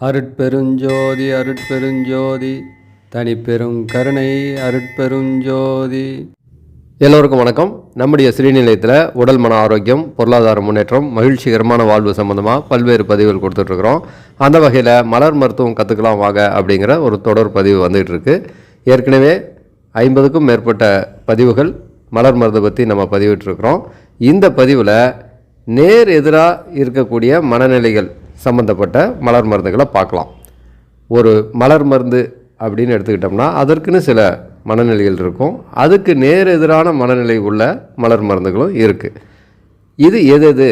அருட்பெருஞ்சோதி அருட்பெருஞ்சோதி தனிப்பெரும் கருணை அருட்பெருஞ்சோதி. எல்லோருக்கும் வணக்கம். நம்முடைய சிறுநிலையத்தில் உடல் மன ஆரோக்கியம் பொருளாதார முன்னேற்றம் மகிழ்ச்சிகரமான வாழ்வு சம்மந்தமாக பல்வேறு பதிவுகள் கொடுத்துட்ருக்குறோம். அந்த வகையில் மலர் மருத்துவம் கற்றுக்கலாம் வாங்க அப்படிங்கிற ஒரு தொடர் பதிவு வந்துகிட்டு இருக்கு ஏற்கனவே ஐம்பதுக்கும் மேற்பட்ட பதிவுகள் மலர் மருந்து பற்றி நம்ம பதிவிட்டுருக்குறோம் இந்த பதிவில் நேர் எதிராக இருக்கக்கூடிய மனநிலைகள் சம்மந்தப்பட்ட மலர் மருந்துகளை பார்க்கலாம். ஒரு மலர் மருந்து அப்படின்னு எடுத்துக்கிட்டோம்னா அதற்குன்னு சில மனநிலைகள் இருக்கும். அதுக்கு நேர் எதிரான மனநிலை உள்ள மலர் மருந்துகளும் இருக்குது இது எது எது?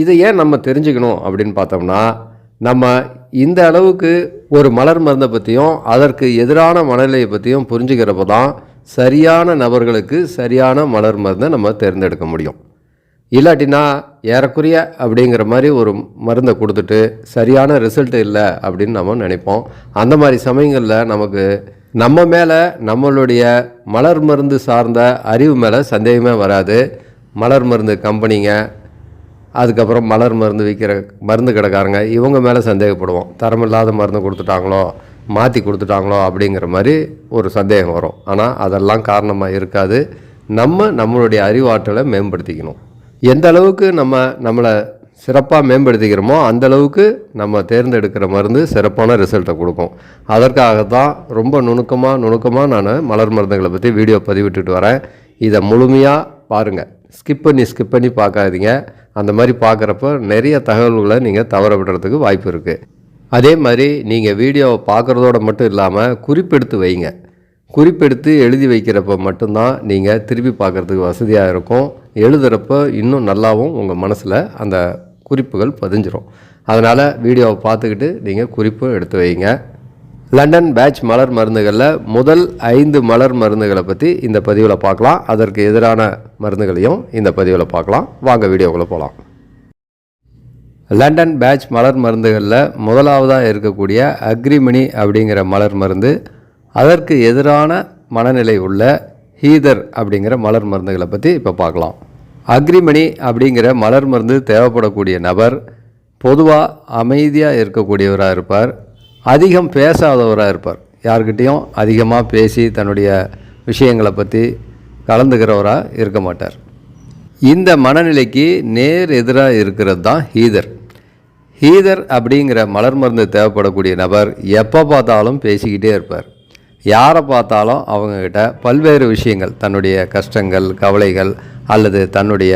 இதை ஏன் நம்ம தெரிஞ்சுக்கணும் அப்படின்னு பார்த்தோம்னா நம்ம இந்த அளவுக்கு ஒரு மலர் மருந்தை பற்றியும் அதற்கு எதிரான மனநிலையை பற்றியும் புரிஞ்சுக்கிறப்ப தான் சரியான நபர்களுக்கு சரியான மலர் மருந்தை நம்ம தேர்ந்தெடுக்க முடியும். இல்லாட்டினா ஏறக்குறைய அப்படிங்கிற மாதிரி ஒரு மருந்தை கொடுத்துட்டு சரியான ரிசல்ட் இல்லை அப்படின்னு நம்ம நினைப்போம். அந்த மாதிரி சமயங்களில் நமக்கு நம்ம மேலே நம்மளுடைய மலர் மருந்து சார்ந்த அறிவு மேலே சந்தேகமே வராது. மலர் மருந்து கம்பெனிங்க அதுக்கப்புறம் மலர் மருந்து விற்கிற மருந்து கடைக்காரங்க இவங்க மேலே சந்தேகப்படுவோம். தரமில்லாத மருந்து கொடுத்துட்டாங்களோ மாற்றி கொடுத்துட்டாங்களோ அப்படிங்கிற மாதிரி ஒரு சந்தேகம் வரும். ஆனால் அதெல்லாம் காரணமாக இருக்காது. நம்ம நம்மளுடைய அறிவாற்றலை மேம்படுத்திக்கணும். எந்த அளவுக்கு நம்ம நம்மளை சிறப்பாக மேம்படுத்திக்கிறோமோ அந்த அளவுக்கு நம்ம தேர்ந்தெடுக்கிற மருந்து சிறப்பான ரிசல்ட்டை கொடுக்கும். அதற்காக தான் ரொம்ப நுணுக்கமாக நுணுக்கமாக நான் மலர் மருந்துகளை பற்றி வீடியோ பதிவிட்டுட்டு வரேன். இதை முழுமையாக பாருங்கள் ஸ்கிப் பண்ணி ஸ்கிப் பண்ணி பார்க்காதீங்க. அந்த மாதிரி பார்க்குறப்ப நிறைய தகவல்களை நீங்கள் தவற விடுறதுக்கு வாய்ப்பு இருக்குது அதே மாதிரி நீங்கள் வீடியோவை பார்க்குறதோட மட்டும் இல்லாமல் குறிப்பெடுத்து வைங்க. குறிப்பெடுத்து எழுதி வைக்கிறப்ப மட்டும்தான் நீங்கள் திருப்பி பார்க்குறதுக்கு வசதியாக இருக்கும். எழுதுகிறப்ப இன்னும் நல்லாவும் உங்கள் மனசில் அந்த குறிப்புகள் பதிஞ்சிரும். அதனால் வீடியோவை பார்த்துக்கிட்டு நீங்கள் குறிப்பு எடுத்து வைங்க. லண்டன் பேட்ச் மலர் மருந்துகளில் முதல் ஐந்து மலர் மருந்துகளை பற்றி இந்த பதிவில் பார்க்கலாம். அதற்கு எதிரான மருந்துகளையும் இந்த பதிவில் பார்க்கலாம். வாங்க வீடியோக்குள்ளே போகலாம் லண்டன் பேட்ச் மலர் மருந்துகளில் முதலாவதாக இருக்கக்கூடிய அக்ரிமணி அப்படிங்கிற மலர் மருந்து அதற்கு எதிரான மனநிலை உள்ள ஹீதர் அப்படிங்கிற மலர் மருந்துகளை பற்றி இப்போ பார்க்கலாம். அக்ரிமணி அப்படிங்கிற மலர் மருந்து தேவைப்படக்கூடிய நபர் பொதுவாக அமைதியாக இருக்கக்கூடியவராக இருப்பார். அதிகம் பேசாதவராக இருப்பார். யார்கிட்டேயும் அதிகமாக பேசி தன்னுடைய விஷயங்களை பற்றி கலந்துக்கிறவராக இருக்க மாட்டார். இந்த மனநிலைக்கு நேர் எதிராக இருக்கிறது தான் ஹீதர். ஹீதர் அப்படிங்கிற மலர் மருந்து தேவைப்படக்கூடிய நபர் எப்போ பார்த்தாலும் பேசிக்கிட்டே இருப்பார். யாரை பார்த்தாலும் அவங்கக்கிட்ட பல்வேறு விஷயங்கள் தன்னுடைய கஷ்டங்கள் கவலைகள் அல்லது தன்னுடைய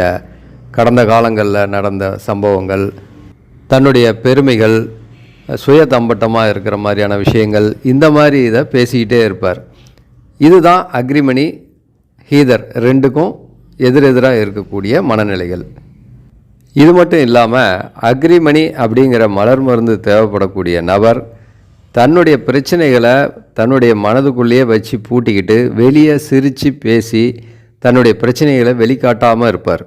கடந்த காலங்களில் நடந்த சம்பவங்கள் தன்னுடைய பெருமைகள் சுய தம்பட்டமாக இருக்கிற மாதிரியான விஷயங்கள் இந்த மாதிரி இதை பேசிக்கிட்டே இருப்பார். இதுதான் அக்ரிமணி ஹீதர் ரெண்டுக்கும் எதிரெதிராக இருக்கக்கூடிய மனநிலைகள். இது மட்டும் இல்லாமல் அக்ரிமணி அப்படிங்கிற மலர் மருந்து தேவைப்படக்கூடிய நபர் தன்னுடைய பிரச்சனைகளை தன்னுடைய மனதுக்குள்ளேயே வச்சு பூட்டிக்கிட்டு வெளியே சிரித்து பேசி தன்னுடைய பிரச்சனைகளை வெளிக்காட்டாமல் இருப்பார்.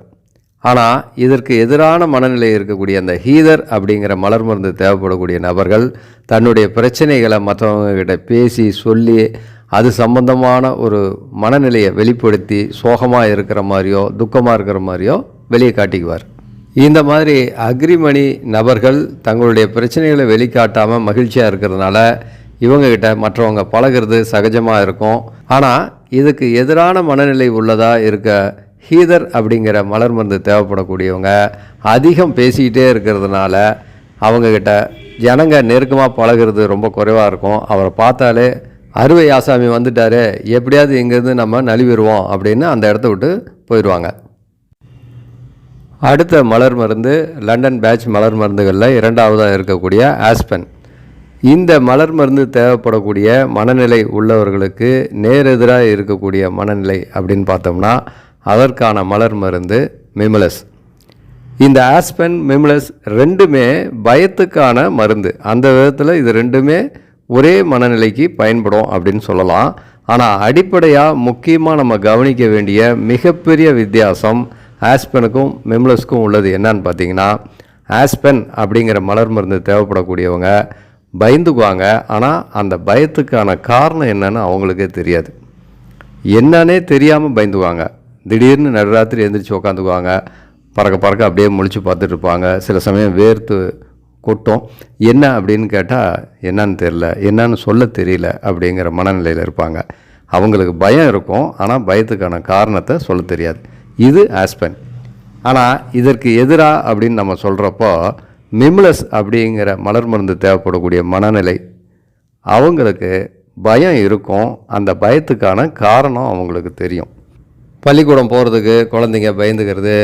ஆனால் இதற்கு எதிரான மனநிலை இருக்கக்கூடிய அந்த ஹீதர் அப்படிங்கிற மலர் மருந்து தேவைப்படக்கூடிய நபர்கள் தன்னுடைய பிரச்சனைகளை மற்றவங்கக்கிட்ட பேசி சொல்லி அது சம்பந்தமான ஒரு மனநிலையை வெளிப்படுத்தி சோகமாக இருக்கிற மாதிரியோ துக்கமாக இருக்கிற மாதிரியோ வெளியே காட்டிக்குவார். இந்த மாதிரி அக்ரிமணி நபர்கள் தங்களுடைய பிரச்சனைகளை வெளிக்காட்டாமல் மகிழ்ச்சியாக இருக்கிறதுனால இவங்ககிட்ட மற்றவங்க பழகிறது சகஜமாக இருக்கும். ஆனால் இதுக்கு எதிரான மனநிலை உள்ளதாக இருக்க ஹீதர் அப்படிங்கிற மலர் மருந்து தேவைப்படக்கூடியவங்க அதிகம் பேசிக்கிட்டே இருக்கிறதுனால அவங்கக்கிட்ட ஜனங்க நெருக்கமாக பழகிறது ரொம்ப குறைவாக இருக்கும். அவரை பார்த்தாலே அறுவை ஆசாமி வந்துட்டாரு எப்படியாவது இங்கேருந்து நம்ம நழுவிடுவோம் அப்படின்னு அந்த இடத்த விட்டு போயிடுவாங்க. அடுத்த மலர் மருந்து லண்டன் பேட்ச் மலர் மருந்துகளில் இரண்டாவதாக இருக்கக்கூடிய ஆஸ்பன். இந்த மலர் மருந்து தேவைப்படக்கூடிய மனநிலை உள்ளவர்களுக்கு நேரெதிராக இருக்கக்கூடிய மனநிலை அப்படின்னு பார்த்தோம்னா அதற்கான மலர் மருந்து மிமலஸ். இந்த ஆஸ்பென் மிம்லஸ் ரெண்டுமே பயத்துக்கான மருந்து. அந்த விதத்தில் இது ரெண்டுமே ஒரே மனநிலைக்கு பயன்படும் அப்படின்னு சொல்லலாம். ஆனால் அடிப்படையாக முக்கியமாக நம்ம கவனிக்க வேண்டிய மிகப்பெரிய வித்தியாசம் ஆஸ்பெனுக்கும் மெம்லஸ்க்கும் உள்ளது என்னன்னு பார்த்தீங்கன்னா ஆஸ்பென் அப்படிங்கிற மலர் மருந்து தேவைப்படக்கூடியவங்க பயந்துக்குவாங்க. ஆனால் அந்த பயத்துக்கான காரணம் என்னன்னு அவங்களுக்கே தெரியாது. என்னன்னே தெரியாமல் பயந்துக்குவாங்க. திடீர்னு நடுராத்திரி எழுந்திரிச்சு உக்காந்துக்குவாங்க. பறக்க பறக்க அப்படியே முழிச்சு பார்த்துட்டு இருப்பாங்க. சில சமயம் வேர்த்து கொட்டும். என்ன அப்படின்னு கேட்டால் என்னன்னு தெரில என்னன்னு சொல்ல தெரியல அப்படிங்கிற மனநிலையில் இருப்பாங்க. அவங்களுக்கு பயம் இருக்கும். ஆனால் பயத்துக்கான காரணத்தை சொல்ல தெரியாது. இது ஆஸ்பென் ஆனால் இதற்கு எதிராக அப்படின்னு நம்ம சொல்கிறப்போ மிம்லஸ் அப்படிங்கிற மலர் மருந்து தேவைப்படக்கூடிய மனநிலை அவங்களுக்கு பயம் இருக்கும். அந்த பயத்துக்கான காரணம் அவங்களுக்கு தெரியும். பள்ளிக்கூடம் போகிறதுக்கு குழந்தைங்க பயந்துக்கிறது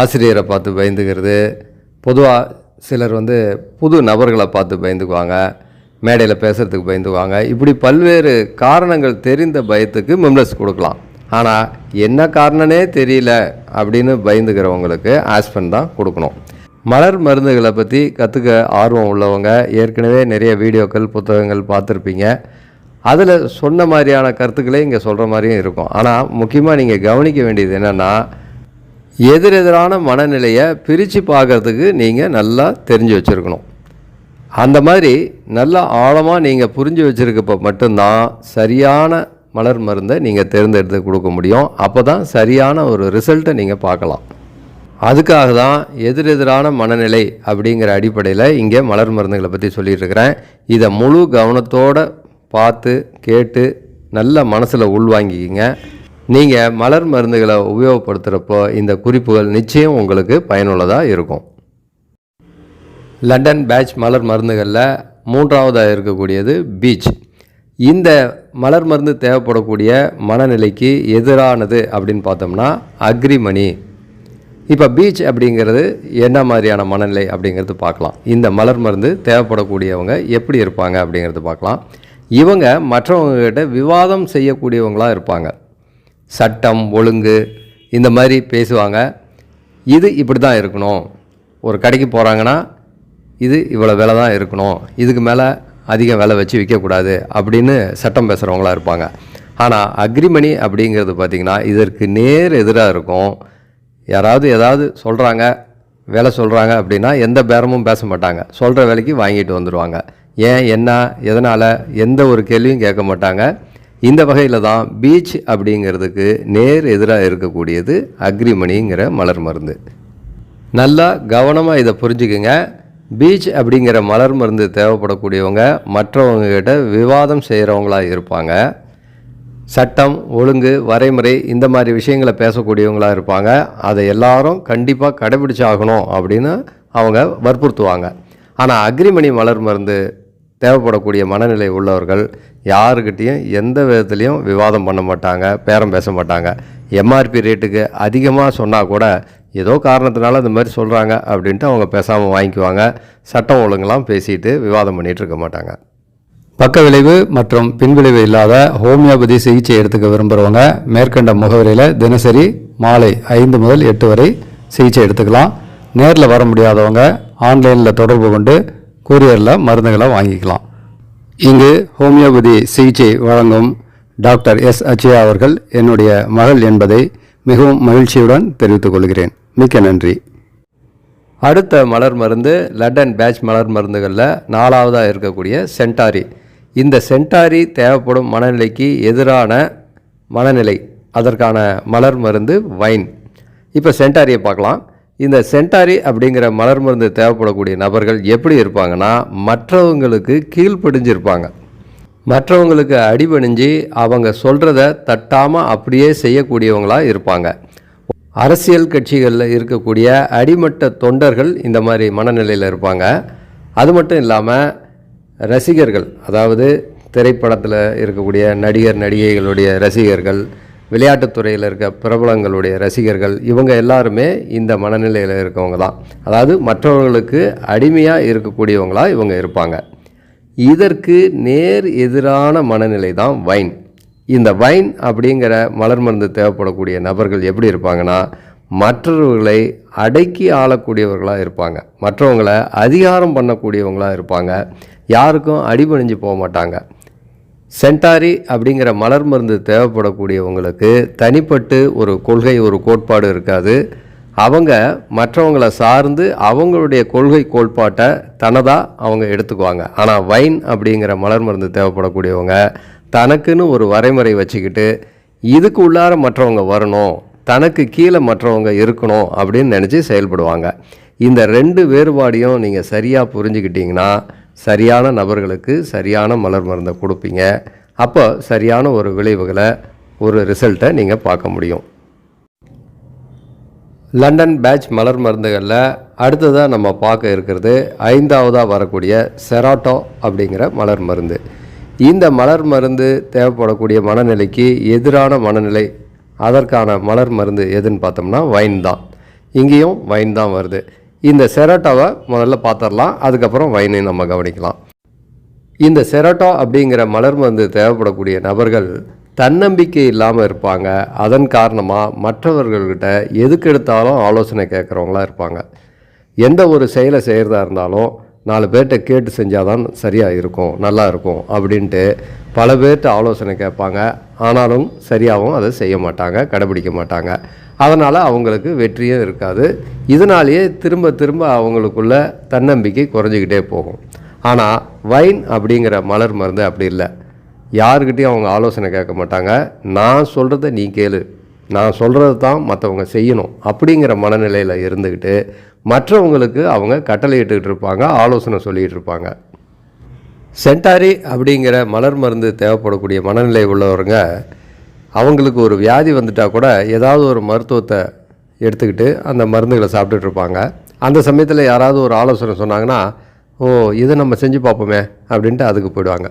ஆசிரியரை பார்த்து பயந்துக்கிறது பொதுவாக சிலர் வந்து புது நபர்களை பார்த்து பயந்துக்குவாங்க. மேடையில் பேசுகிறதுக்கு பயந்துக்குவாங்க. இப்படி பல்வேறு காரணங்கள் தெரிந்த பயத்துக்கு மிம்லஸ் கொடுக்கலாம். ஆனால் என்ன காரணனே தெரியல அப்படின்னு பயந்துக்கிறவங்களுக்கு ஆஸ்பன் தான் கொடுக்கணும். மலர் மருந்துகளை பற்றி கற்றுக்க ஆர்வம் உள்ளவங்க ஏற்கனவே நிறைய வீடியோக்கள் புத்தகங்கள் பார்த்துருப்பீங்க. அதில் சொன்ன மாதிரியான கருத்துக்களே இங்கே சொல்கிற மாதிரியும் இருக்கும். ஆனால் முக்கியமாக நீங்கள் கவனிக்க வேண்டியது என்னென்னா எதிரெதிரான மனநிலையை பிரித்து பார்க்கறதுக்கு நீங்கள் நல்லா தெரிஞ்சு வச்சுருக்கணும். அந்த மாதிரி நல்லா ஆழமாக நீங்கள் புரிஞ்சு வச்சுருக்கப்போ மட்டும்தான் சரியான மலர் மருந்தை நீங்கள் தேர்ந்தெடுத்து கொடுக்க முடியும். அப்போ தான் சரியான ஒரு ரிசல்ட்டை நீங்கள் பார்க்கலாம். அதுக்காக தான் எதிரெதிரான மனநிலை அப்படிங்கிற அடிப்படையில் இங்கே மலர் மருந்துகளை பற்றி சொல்லிட்டுருக்கிறேன் இதை முழு கவனத்தோடு பார்த்து கேட்டு நல்ல மனசில் உள்வாங்கிக்கிங்க. நீங்கள் மலர் மருந்துகளை உபயோகப்படுத்துகிறப்போ இந்த குறிப்புகள் நிச்சயம் உங்களுக்கு பயனுள்ளதாக இருக்கும். லண்டன் பேட்ச் மலர் மருந்துகளில் மூன்றாவதாக இருக்கக்கூடியது பீச். இந்த மலர் மருந்து தேவைப்படக்கூடிய மனநிலைக்கு எதிரானது அப்படின்னு பார்த்தோம்னா அக்ரிமணி. இப்போ பீச் அப்படிங்கிறது என்ன மாதிரியான மனநிலை அப்படிங்கிறது பார்க்கலாம். இந்த மலர் மருந்து தேவைப்படக்கூடியவங்க எப்படி இருப்பாங்க அப்படிங்கிறது பார்க்கலாம். இவங்க மற்றவங்ககிட்ட விவாதம் செய்யக்கூடியவங்களாக இருப்பாங்க. சட்டம் ஒழுங்கு இந்த மாதிரி பேசுவாங்க. இது இப்படி தான் இருக்கணும். ஒரு கடைக்கு போகிறாங்கன்னா இது இவ்வளோ விலை தான் இருக்கணும். இதுக்கு மேலே அதிக விலை வச்சு விற்கக்கூடாது அப்படின்னு சட்டம் பேசுகிறவங்களா இருப்பாங்க. ஆனால் அக்ரிமணி அப்படிங்கிறது பார்த்திங்கன்னா இதற்கு நேர் எதிராக இருக்கும். யாராவது ஏதாவது சொல்கிறாங்க வேலை சொல்கிறாங்க அப்படின்னா எந்த பேரமும் பேச மாட்டாங்க. சொல்கிற வேலைக்கு வாங்கிட்டு வந்துடுவாங்க ஏன் என்ன எதனால் எந்த ஒரு கேள்வியும் கேட்க மாட்டாங்க. இந்த வகையில் தான் பீச் அப்படிங்கிறதுக்கு நேர் எதிராக இருக்கக்கூடியது அக்ரிமணிங்கிற மலர் மருந்து. நல்லா கவனமாக இதை புரிஞ்சுக்குங்க. பீச் அப்படிங்கிற மலர் மருந்து தேவைப்படக்கூடியவங்க மற்றவங்க கிட்ட விவாதம் செய்கிறவங்களா இருப்பாங்க. சட்டம் ஒழுங்கு வரைமுறை இந்த மாதிரி விஷயங்களை பேசக்கூடியவங்களாக இருப்பாங்க. அதை எல்லாரும் கண்டிப்பாக கடைபிடிச்சாகணும் அப்படின்னு அவங்க வற்புறுத்துவாங்க. ஆனால் அக்ரிமணி மலர் மருந்து தேவைப்படக்கூடிய மனநிலை உள்ளவர்கள் யாருக்கிட்டேயும் எந்த விதத்துலேயும் விவாதம் பண்ண மாட்டாங்க பேரம் பேச மாட்டாங்க. எம்ஆர்பி ரேட்டுக்கு அதிகமாக சொன்னால் கூட ஏதோ காரணத்தினால இந்த மாதிரி சொல்கிறாங்க அப்படின்ட்டு அவங்க பேசாமல் வாங்கிக்குவாங்க. சட்டம் ஒழுங்கெல்லாம் பேசிட்டு விவாதம் பண்ணிகிட்டு இருக்க மாட்டாங்க. பக்க விளைவு மற்றும் பின்விளைவு இல்லாத ஹோமியோபதி சிகிச்சை எடுத்துக்க விரும்புகிறவங்க மேற்கண்ட முகவரியில் தினசரி மாலை ஐந்து முதல் எட்டு வரை சிகிச்சை எடுத்துக்கலாம். நேரில் வர முடியாதவங்க ஆன்லைனில் தொடர்பு கொண்டு கூரியரில் மருந்துகளை வாங்கிக்கலாம். இங்கு ஹோமியோபதி சிகிச்சை வழங்கும் டாக்டர் எஸ் அச்சயா அவர்கள் என்னுடைய மகள் என்பதை மிகவும் மகிழ்ச்சியுடன் தெரிவித்துக் கொள்கிறேன். மிக்க நன்றி. அடுத்த மலர் மருந்து லண்டன் பேட்ச் மலர் மருந்துகளில் நாலாவதாக இருக்கக்கூடிய சென்டாரி. இந்த சென்டாரி தேவைப்படும் மனநிலைக்கு எதிரான மனநிலை அதற்கான மலர் மருந்து வைன். இப்போ சென்டாரியை பார்க்கலாம். இந்த சென்டாரி அப்படிங்கிற மலர் மருந்து தேவைப்படக்கூடிய நபர்கள் எப்படி இருப்பாங்கன்னா மற்றவங்களுக்கு கீழ்ப்படிஞ்சிருப்பாங்க. மற்றவங்களுக்கு அடிபணிஞ்சு அவங்க சொல்கிறத தட்டாமல் அப்படியே செய்யக்கூடியவங்களாக இருப்பாங்க. அரசியல் கட்சிகளில் இருக்கக்கூடிய அடிமட்ட தொண்டர்கள் இந்த மாதிரி மனநிலையில் இருப்பாங்க. அது மட்டும் இல்லாமல் ரசிகர்கள் அதாவது திரைப்படத்தில் இருக்கக்கூடிய நடிகர் நடிகைகளுடைய ரசிகர்கள் விளையாட்டுத்துறையில் இருக்க பிரபலங்களுடைய ரசிகர்கள் இவங்க எல்லாருமே இந்த மனநிலையில் இருக்கவங்க தான். அதாவது மற்றவர்களுக்கு அடிமையாக இருக்கக்கூடியவங்களாக இவங்க இருப்பாங்க. இதற்கு நேர் எதிரான மனநிலை தான் வைன். இந்த வைன் அப்படிங்கிற மலர் மருந்து தேவைப்படக்கூடிய நபர்கள் எப்படி இருப்பாங்கன்னா மற்றவர்களை அடக்கி ஆளக்கூடியவர்களாக இருப்பாங்க. மற்றவங்களை அதிகாரம் பண்ணக்கூடியவங்களாக இருப்பாங்க. யாருக்கும் அடிபணிஞ்சு போக மாட்டாங்க. சென்டாரி அப்படிங்கிற மலர் மருந்து தேவைப்படக்கூடியவங்களுக்கு தனிப்பட்டு ஒரு கொள்கை ஒரு கோட்பாடு இருக்காது. அவங்க மற்றவங்களை சார்ந்து அவங்களுடைய கொள்கை கோட்பாட்டை தனதாக அவங்க எடுத்துக்குவாங்க. ஆனால் வைன் அப்படிங்கிற மலர் மருந்து தேவைப்படக்கூடியவங்க தனக்குன்னு ஒரு வரைமுறை வச்சுக்கிட்டு இதுக்கு உள்ளார மற்றவங்க வரணும் தனக்கு கீழே மற்றவங்க இருக்கணும் அப்படின்னு நினச்சி செயல்படுவாங்க. இந்த ரெண்டு வேறுபாடையும் நீங்கள் சரியாக புரிஞ்சுக்கிட்டீங்கன்னா சரியான நபர்களுக்கு சரியான மலர் மருந்தை கொடுப்பீங்க. அப்போ சரியான ஒரு விளைவுகளை ஒரு ரிசல்ட்டை நீங்கள் பார்க்க முடியும். லண்டன் பேட்ச் மலர் மருந்துகளில் அடுத்ததாக நம்ம பார்க்க இருக்கிறது ஐந்தாவதாக வரக்கூடிய செராட்டோ அப்படிங்கிற மலர் மருந்து. இந்த மலர் மருந்து தேவைப்படக்கூடிய மனநிலைக்கு எதிரான மனநிலை அதற்கான மலர் மருந்து எதுன்னு பார்த்தோம்னா வைன் தான். இங்கேயும் வைன் தான் வருது. இந்த செராட்டோவை முதல்ல பார்த்துடலாம் அதுக்கப்புறம் வைனை நம்ம கவனிக்கலாம். இந்த செரட்டோ அப்படிங்கிற மலர் மருந்து தேவைப்படக்கூடிய நபர்கள் தன்னம்பிக்கை இல்லாமல் இருப்பாங்க. அதன் காரணமாக மற்றவர்கள்கிட்ட எதுக்கு எடுத்தாலும் ஆலோசனை கேட்குறவங்களா இருப்பாங்க. எந்த ஒரு செயலை செய்கிறதா இருந்தாலும் நாலு பேர்கிட்ட கேட்டு செஞ்சால் தான் சரியாக இருக்கும் நல்லா இருக்கும் அப்படின்ட்டு பல பேர்கிட்ட ஆலோசனை கேட்பாங்க. ஆனாலும் சரியாகவும் அதை செய்ய மாட்டாங்க கடைபிடிக்க மாட்டாங்க. அதனால் அவங்களுக்கு வெற்றியும் இருக்காது. இதனாலேயே திரும்ப திரும்ப அவங்களுக்குள்ள தன்னம்பிக்கை குறைஞ்சிக்கிட்டே போகும். ஆனால் வைன் அப்படிங்கிற மலர் மருந்து அப்படி இல்லை. யாருக்கிட்டையும் அவங்க ஆலோசனை கேட்க மாட்டாங்க. நான் சொல்கிறத நீ கேளு. நான் சொல்கிறது தான் மற்றவங்க செய்யணும் அப்படிங்கிற மனநிலையில் இருந்துக்கிட்டு மற்றவங்களுக்கு அவங்க கட்டளையிட்டுக்கிட்டு இருப்பாங்க ஆலோசனை சொல்லிகிட்டு இருப்பாங்க சென்டாரி அப்படிங்கிற மலர் மருந்து தேவைப்படக்கூடிய மனநிலை உள்ளவங்க அவங்களுக்கு ஒரு வியாதி வந்துட்டால் கூட ஏதாவது ஒரு மருத்துவத்தை எடுத்துக்கிட்டு அந்த மருந்துகளை சாப்பிட்டுட்டு இருப்பாங்க அந்த சமயத்தில் யாராவது ஒரு ஆலோசனை சொன்னாங்கன்னா ஓ இதை நம்ம செஞ்சு பார்ப்போமே அப்படின்ட்டு அதுக்கு போயிடுவாங்க.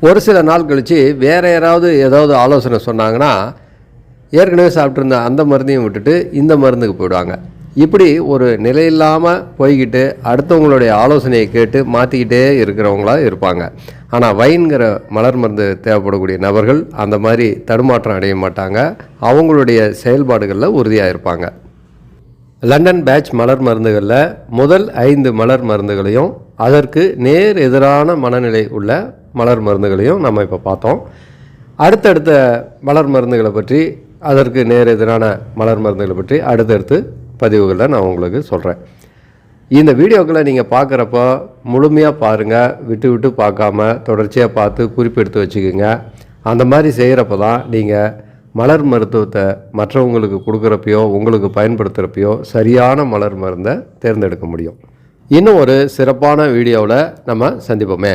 ஒரு சில நாள் கழித்து வேறு யாராவது ஏதாவது ஆலோசனை சொன்னாங்கன்னா ஏற்கனவே சாப்பிட்ருந்த அந்த மருந்தையும் விட்டுட்டு இந்த மருந்துக்கு போயிடுவாங்க. இப்படி ஒரு நிலையில்லாமல் போய்கிட்டு அடுத்தவங்களுடைய ஆலோசனையை கேட்டு மாற்றிக்கிட்டே இருக்கிறவங்களா இருப்பாங்க. ஆனால் வைன்கிற மலர் மருந்து தேவைப்படக்கூடிய நபர்கள் அந்த மாதிரி தடுமாற்றம் அடைய மாட்டாங்க. அவங்களுடைய செயல்பாடுகளில் உறுதியாக இருப்பாங்க. லண்டன் பேட்ச் மலர் மருந்துகளில் முதல் ஐந்து மலர் மருந்துகளையும் அதற்கு நேர் எதிரான மனநிலை உள்ள மலர் மருந்துகளையும் நம்ம இப்போ பார்த்தோம். அடுத்தடுத்த மலர் மருந்துகளை பற்றி அதற்கு நேர் எதிரான மலர் மருந்துகளை பற்றி அடுத்தடுத்து பதிவுகளை நான் உங்களுக்கு சொல்கிறேன் இந்த வீடியோக்களை நீங்கள் பார்க்குறப்போ முழுமையாக பாருங்கள் விட்டு விட்டு பார்க்காம தொடர்ச்சியாக பார்த்து குறிப்பெடுத்து வச்சுக்கோங்க. அந்த மாதிரி செய்கிறப்ப தான் நீங்கள் மலர் மருத்துவத்தை மற்றவங்களுக்கு கொடுக்குறப்பையோ உங்களுக்கு பயன்படுத்துகிறப்பையோ சரியான மலர் மருந்தை தேர்ந்தெடுக்க முடியும். இன்னும் ஒரு சிறப்பான வீடியோவில் நம்ம சந்திப்போமே.